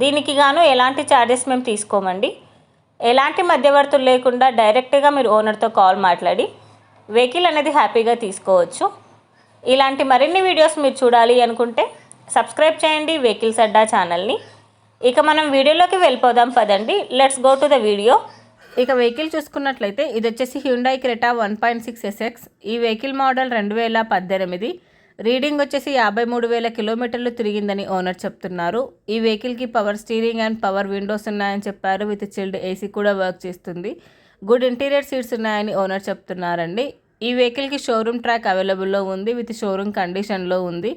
దీనికి గాను ఎలాంటి ఛార్జెస్ మేము తీసుకోమండి. ఎలాంటి మధ్యవర్తులు లేకుండా డైరెక్ట్గా మీరు ఓనర్తో కాల్ మాట్లాడి వెహికల్ అనేది హ్యాపీగా తీసుకోవచ్చు. ఇలాంటి మరిన్ని వీడియోస్ మీరు చూడాలి అనుకుంటే సబ్స్క్రైబ్ చేయండి వెహికల్స్ అడ్డా ఛానల్ని ఇక మనం వీడియోలోకి వెళ్ళిపోదాం పదండి. Let's go to the video ఇక వెహికల్ చూసుకున్నట్లయితే ఇది వచ్చేసి Hyundai Creta one point six SX ఈ వెహికల్ మోడల్ రెండు వేల పద్దెనిమిది. రీడింగ్ వచ్చేసి యాభై మూడు వేల కిలోమీటర్లు తిరిగిందని ఓనర్ చెప్తున్నారు. ఈ వెహికల్కి power steering and power windows ఉన్నాయని చెప్పారు. విత్ చిల్డ్ ఏసీ కూడా వర్క్ చేస్తుంది. గుడ్ ఇంటీరియర్ సీట్స్ ఉన్నాయని ఓనర్ చెప్తున్నారండి. ఈ వెహికల్కి షోరూమ్ ట్రాక్ అవైలబుల్లో ఉంది. విత్ షోరూమ్ కండిషన్లో ఉంది.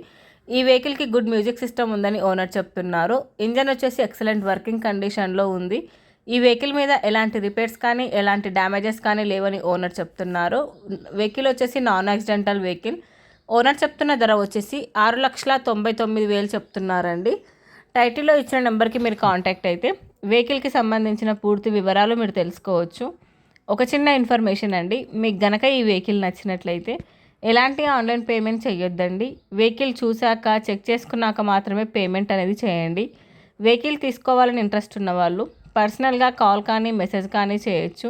ఈ వెహికల్కి గుడ్ మ్యూజిక్ సిస్టమ్ ఉందని ఓనర్ చెప్తున్నారు. ఇంజన్ వచ్చేసి ఎక్సలెంట్ వర్కింగ్ కండిషన్లో ఉంది. ఈ వెహికల్ మీద ఎలాంటి రిపేర్స్ కానీ ఎలాంటి డ్యామేజెస్ కానీ లేవని ఓనర్ చెప్తున్నారు. వెహికల్ వచ్చేసి నాన్ యాక్సిడెంటల్ వెహికల్ ఓనర్ చెప్తున్న ధర వచ్చేసి ఆరు లక్షల తొంభై తొమ్మిది వేలు చెప్తున్నారండి. టైటిల్లో ఇచ్చిన నెంబర్కి మీరు కాంటాక్ట్ అయితే వెహికల్కి సంబంధించిన పూర్తి వివరాలు మీరు తెలుసుకోవచ్చు. ఒక చిన్న ఇన్ఫర్మేషన్ అండి మీకు గనక ఈ వెహికల్ నచ్చినట్లయితే ఎలాంటి ఆన్లైన్ పేమెంట్ చేయొద్దండి వెహికల్ చూశాక చెక్ చేసుకున్నాక మాత్రమే పేమెంట్ అనేది చేయండి. వెహికల్ తీసుకోవాలని ఇంట్రెస్ట్ ఉన్న వాళ్ళు పర్సనల్గా కాల్ కానీ మెసేజ్ కానీ చేయొచ్చు.